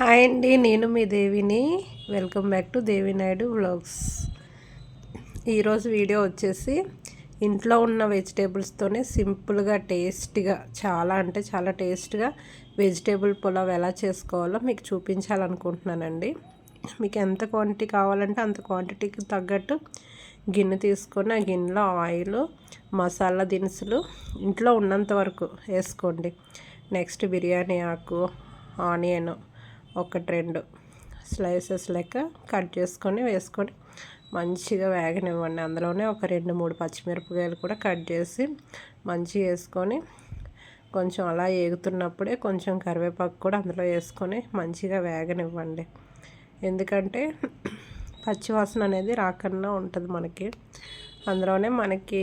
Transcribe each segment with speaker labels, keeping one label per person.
Speaker 1: Hi అండి నేను మీ దేవిని. Welcome back to Devi Naidu vlogs. ఈరోజు వీడియో వచ్చేసి ఇంట్లో ఉన్న వెజిటేబుల్స్తోనే సింపుల్గా టేస్ట్గా చాలా అంటే చాలా టేస్ట్గా వెజిటేబుల్ పులావ్ ఎలా చేసుకోవాలో మీకు చూపించాలనుకుంటున్నానండి. మీకు ఎంత క్వాంటిటీ కావాలంటే అంత క్వాంటిటీకి తగ్గట్టు గిన్నె తీసుకొని ఆ గిన్నెలో ఆయిల్ మసాలా దినుసులు ఇంట్లో ఉన్నంత వరకు వేసుకోండి. నెక్స్ట్ బిర్యానీ ఆకు ఆనియన్ ఒకటి రెండు స్లైసెస్ లెక్క కట్ చేసుకొని వేసుకొని మంచిగా వేగనివ్వండి. అందులోనే ఒక రెండు మూడు పచ్చిమిరపకాయలు కూడా కట్ చేసి మంచిగా వేసుకొని కొంచెం అలా ఏగుతున్నప్పుడే కొంచెం కరివేపాకు కూడా అందులో వేసుకొని మంచిగా వేగనివ్వండి. ఎందుకంటే పచ్చివాసన అనేది రాకుండా ఉంటుంది మనకి. అందులోనే మనకి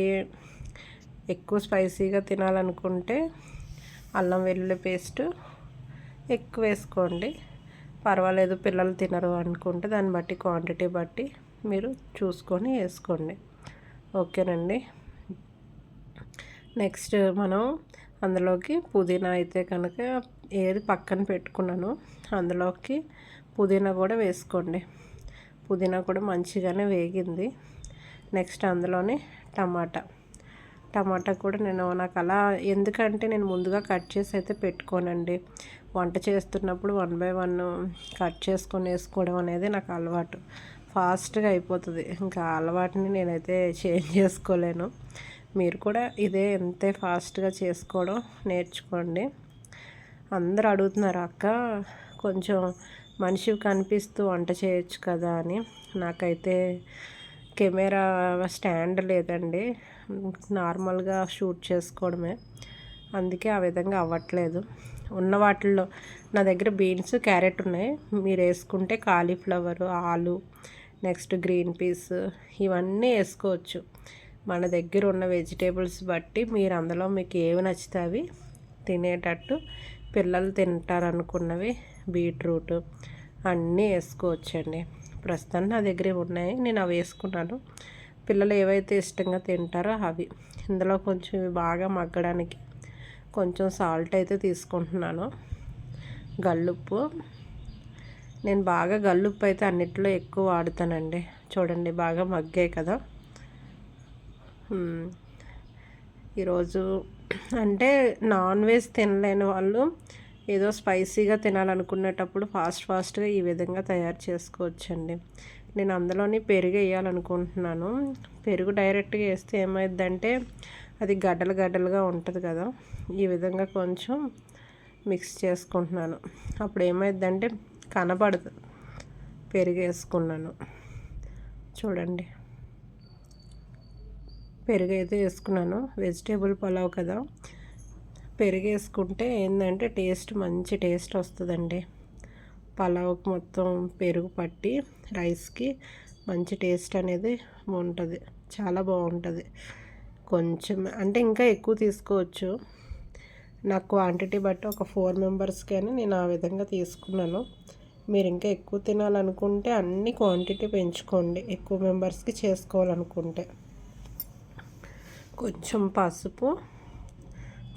Speaker 1: ఎక్కువ స్పైసీగా తినాలనుకుంటే అల్లం వెల్లుల్లి పేస్ట్ ఎక్కువ వేసుకోండి. పర్వాలేదు పిల్లలు తినరు అనుకుంటే దాన్ని బట్టి క్వాంటిటీ బట్టి మీరు చూసుకొని వేసుకోండి. ఓకేనండి? నెక్స్ట్ మనం అందులోకి పుదీనా అయితే కనుక ఏది పక్కన పెట్టుకున్నాను అందులోకి పుదీనా కూడా వేసుకోండి. పుదీనా కూడా మంచిగానే వేగింది. నెక్స్ట్ అందులోనే టమాటా. టమాటా కూడా నేను నాకు అలా ఎందుకంటే నేను ముందుగా కట్ చేసి అయితే పెట్టుకోనండి. వంట చేస్తున్నప్పుడు వన్ బై వన్ కట్ చేసుకొని వేసుకోవడం అనేది నాకు అలవాటు. ఫాస్ట్గా అయిపోతుంది. ఇంకా అలవాటుని నేనైతే చేంజ్ చేసుకోలేను. మీరు కూడా ఇదే ఎంతే ఫాస్ట్గా చేసుకోవడం నేర్చుకోండి. అందరు అడుగుతున్నారు అక్క కొంచెం మనిషి కనిపిస్తూ వంట చేయొచ్చు కదా అని. నాకైతే కెమెరా స్టాండ్ లేదండి. నార్మల్గా షూట్ చేసుకోవడమే. అందుకే ఆ విధంగా అవ్వట్లేదు. ఉన్న వాటిల్లో నా దగ్గర బీన్స్ క్యారెట్ ఉన్నాయి. మీరు వేసుకుంటే కాలీఫ్లవర్ ఆలు నెక్స్ట్ గ్రీన్ పీస్ ఇవన్నీ వేసుకోవచ్చు. మన దగ్గర ఉన్న వెజిటేబుల్స్ బట్టి మీరు అందులో మీకు ఏవి నచ్చితే అవి తినేటట్టు పిల్లలు తింటారనుకున్నవి బీట్రూట్ అన్నీ వేసుకోవచ్చండి. ప్రస్తుతం నా దగ్గర ఉన్నాయి. నేను అవి వేసుకున్నాను. పిల్లలు ఏవైతే ఇష్టంగా తింటారో అవి. ఇందులో కొంచెం బాగా మగ్గడానికి కొంచెం సాల్ట్ అయితే తీసుకుంటున్నాను. గల్లుప్పు. నేను బాగా గల్లుప్పు అయితే అన్నిట్లో ఎక్కువ వాడుతానండి. చూడండి బాగా మగ్గాయి కదా. ఈరోజు అంటే నాన్ వెజ్ తినలేని వాళ్ళు ఏదో స్పైసీగా తినాలనుకునేటప్పుడు ఫాస్ట్ ఫాస్ట్గా ఈ విధంగా తయారు చేసుకోవచ్చండి. నేను అందులోని పెరుగు వేయాలనుకుంటున్నాను. పెరుగు డైరెక్ట్గా వేస్తే ఏమైందంటే అది గడ్డలు గడ్డలుగా ఉంటుంది కదా. ఈ విధంగా కొంచెం మిక్స్ చేసుకుంటున్నాను. అప్పుడు ఏమైందంటే కనపడదు పెరుగు వేసుకున్నాను చూడండి. పెరుగు అయితే వేసుకున్నాను. వెజిటేబుల్ పలావ్ కదా. పెరుగు వేసుకుంటే ఏంటంటే టేస్ట్ మంచి టేస్ట్ వస్తుందండి. పలావ్కి మొత్తం పెరుగు పట్టి రైస్కి మంచి టేస్ట్ అనేది ఉంటుంది. చాలా బాగుంటుంది. కొంచెం అంటే ఇంకా ఎక్కువ తీసుకోవచ్చు. నా క్వాంటిటీ బట్టి ఒక ఫోర్ మెంబర్స్కి అని నేను ఆ విధంగా తీసుకున్నాను. మీరు ఇంకా ఎక్కువ తినాలనుకుంటే అన్ని క్వాంటిటీ పెంచుకోండి. ఎక్కువ మెంబర్స్కి చేసుకోవాలనుకుంటే. కొంచెం పసుపు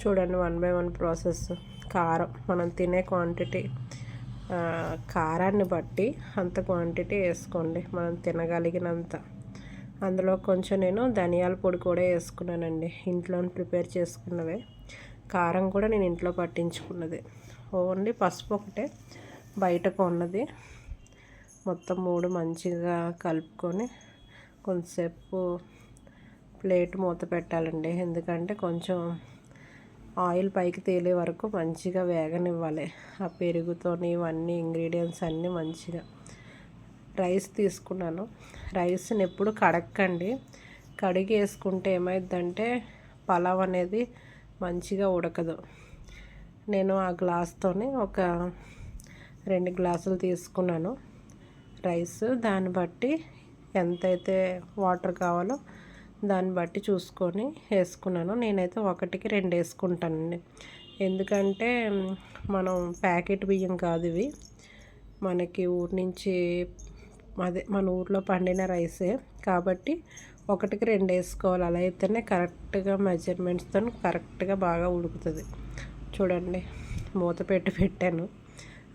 Speaker 1: చూడండి వన్ బై వన్ ప్రాసెస్ కారం మనం తినే క్వాంటిటీ కారాన్ని బట్టి అంత క్వాంటిటీ వేసుకోండి. మనం తినగలిగినంత. అందులో కొంచెం నేను ధనియాల పొడి కూడా వేసుకున్నానండి. ఇంట్లో ప్రిపేర్ చేసుకున్నవే. కారం కూడా నేను ఇంట్లో పట్టించుకున్నది. ఓన్లీ పసుపు ఒకటే. బయట కొన్నది. మొత్తం మూడు మంచిగా కలుపుకొని కొంతసేపు ప్లేట్ మూత పెట్టాలండి. ఎందుకంటే కొంచెం ఆయిల్ పైకి తేలే వరకు మంచిగా వేగనివ్వాలి. ఆ పెరుగుతోని ఇవన్నీ ఇంగ్రీడియంట్స్ అన్నీ మంచిగా రైస్ తీసుకున్నాను. రైస్ని ఎప్పుడు కడక్కండి. కడిగి వేసుకుంటే ఏమైందంటే పలావ్ అనేది మంచిగా ఉడకదు. నేను ఆ గ్లాస్తోని ఒక రెండు గ్లాసులు తీసుకున్నాను. రైస్ దాన్ని బట్టి ఎంతైతే వాటర్ కావాలో దాన్ని బట్టి చూసుకొని వేసుకున్నాను. నేనైతే ఒకటికి రెండు వేసుకుంటానండి. ఎందుకంటే మనం ప్యాకెట్ బియ్యం కాదు ఇవి. మనకి ఊరి నుంచి అదే మన ఊర్లో పండిన రైసే. కాబట్టి ఒకటికి రెండు వేసుకోవాలి. అలా అయితేనే కరెక్ట్గా మెజర్మెంట్స్తో కరెక్ట్గా బాగా ఉడుకుతుంది. చూడండి మూత పెట్టి పెట్టాను.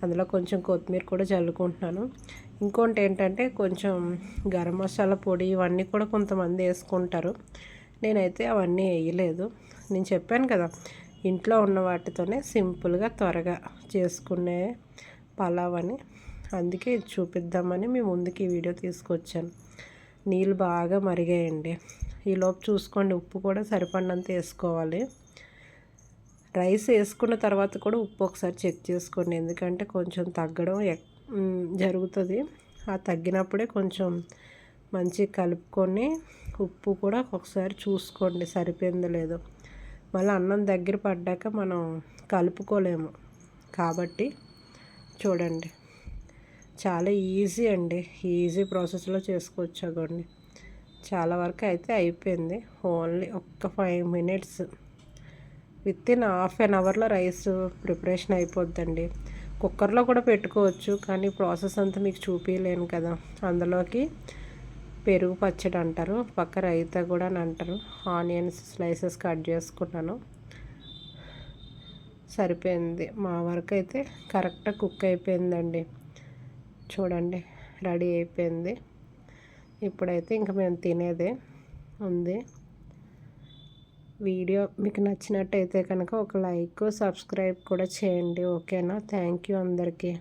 Speaker 1: అందులో కొంచెం కొత్తిమీర కూడా చల్లుకుంటున్నాను. ఇంకోటి ఏంటంటే కొంచెం గరం మసాలా పొడి ఇవన్నీ కూడా కొంతమంది వేసుకుంటారు. నేనైతే అవన్నీ వేయలేదు. నేను చెప్పాను కదా ఇంట్లో ఉన్న వాటితోనే సింపుల్గా త్వరగా చేసుకునే పలావ్ అని. అందుకే ఇది చూపిద్దామని మీ ముందుకి ఈ వీడియో తీసుకొచ్చాను. నీళ్ళు బాగా మరిగాయండి. ఈలోపు చూసుకోండి ఉప్పు కూడా సరిపడినంత వేసుకోవాలి. రైస్ వేసుకున్న తర్వాత కూడా ఉప్పు ఒకసారి చెక్ చేసుకోండి. ఎందుకంటే కొంచెం తగ్గడం జరుగుతుంది. ఆ తగ్గినప్పుడే కొంచెం మంచి కలుపుకొని ఉప్పు కూడా ఒకసారి చూసుకోండి సరిపోయిందో లేదో. మళ్ళీ అన్నం దగ్గర పడ్డాక మనం కలుపుకోలేము. కాబట్టి చూడండి. చాలా ఈజీ అండి. ఈజీ ప్రాసెస్లో చేసుకోవచ్చు అగోండి చాలా వరకు అయితే అయిపోయింది. ఓన్లీ ఒక్క five minutes. Within half an అవర్లో రైస్ ప్రిపరేషన్ అయిపోద్దండి. కుక్కర్లో కూడా పెట్టుకోవచ్చు కానీ ప్రాసెస్ అంతా మీకు చూపించలేను కదా. అందులోకి పెరుగు పచ్చడి అంటారు పక్క రైతా కూడా అని అంటారు. ఆనియన్స్ స్లైసెస్ కట్ చేసుకున్నాను. సరిపోయింది. మా వరకు అయితే కరెక్ట్గా కుక్ అయిపోయిందండి. చూడండి రెడీ అయిపోయింది. ఇప్పుడైతే ఇంకా మేము తినేదే ఉంది. వీడియో మీకు నచ్చినట్టయితే కనుక ఒక లైక్ సబ్స్క్రైబ్ కూడా చేయండి ఓకేనా? థ్యాంక్ యూ అందరికీ.